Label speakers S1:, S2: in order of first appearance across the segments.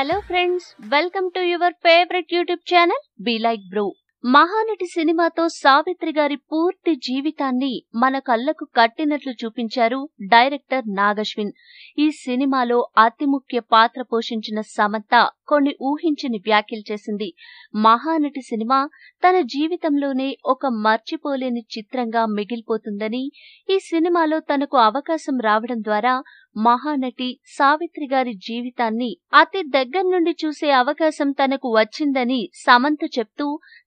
S1: Hello friends welcome to your favourite YouTube channel be like bro. Mahanati సినిమాతో సావిత్రి గారి పూర్తి జీవితాన్ని మన కళ్ళకు కట్టినట్లు చూపించారు డైరెక్టర్ నాగశ్విన్. ఈ సినిమాలో అతి ముఖ్య పాత్ర పోషించిన సమంత కొన్ని ఊహించని వ్యాఖ్యలు చేసింది. మహానటి సినిమా తన జీవితంలోనే ఒక మర్చిపోలేని చిత్రంగా మిగిలిపోతుందని ఈ సినిమాలో తనకు అవకాశం రావడం ద్వారా మహానటి సావిత్రి గారి జీవితాన్ని అతి దగ్గర నుండి చూసే అవకాశం తనకు వచ్చిందని సమంత చెప్తూ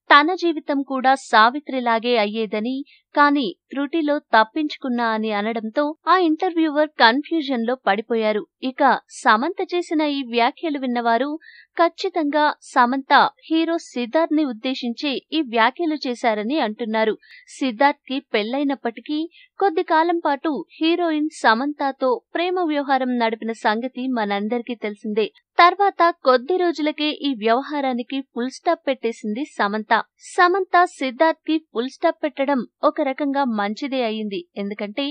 S1: తన జీవితం కూడా సావిత్రిలాగే అయ్యేదని కానీ త్రుటిలో తప్పించుకున్నా అని అనడంతో ఆ ఇంటర్వ్యూవర్ కన్ఫ్యూజన్లో పడిపోయారు. ఇక సమంత చేసిన ఈ వ్యాఖ్యలు విన్నవారు ఖచ్చితంగా సమంత హీరో సిద్ధార్థ్ని ఉద్దేశించి ఈ వ్యాఖ్యలు చేశారని అంటున్నారు. సిద్ధార్థ్కి పెళ్ళైనప్పటికీ కొద్ది కాలం పాటు హీరోయిన్ సమంతతో ప్రేమ వ్యవహారం నడిపిన సంగతి మనందరికీ తెలిసిందే. తర్వాత కొద్ది రోజులకే ఈ వ్యవహారానికి ఫుల్ స్టాప్ పెట్టేసింది సమంత. సమంత సిద్ధార్థ్కి ఫుల్ స్టాప్ పెట్టడం ఒక రకంగా మంచిదే అయింది. ఎందుకంటే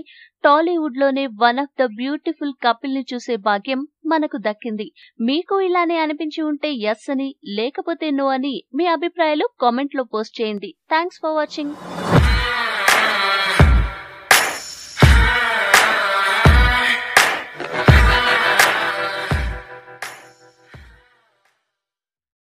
S1: టాలీవుడ్లోనే వన్ ఆఫ్ ద బ్యూటిఫుల్ కపిల్ని చూసే భాగ్యం మనకు దక్కింది. మీకు ఇలానే అనిపించి ఉంటే ఎస్ అని లేకపోతే నో అని మీ అభిప్రాయాలు కామెంట్లో పోస్ట్ చేయండి. Thanks for watching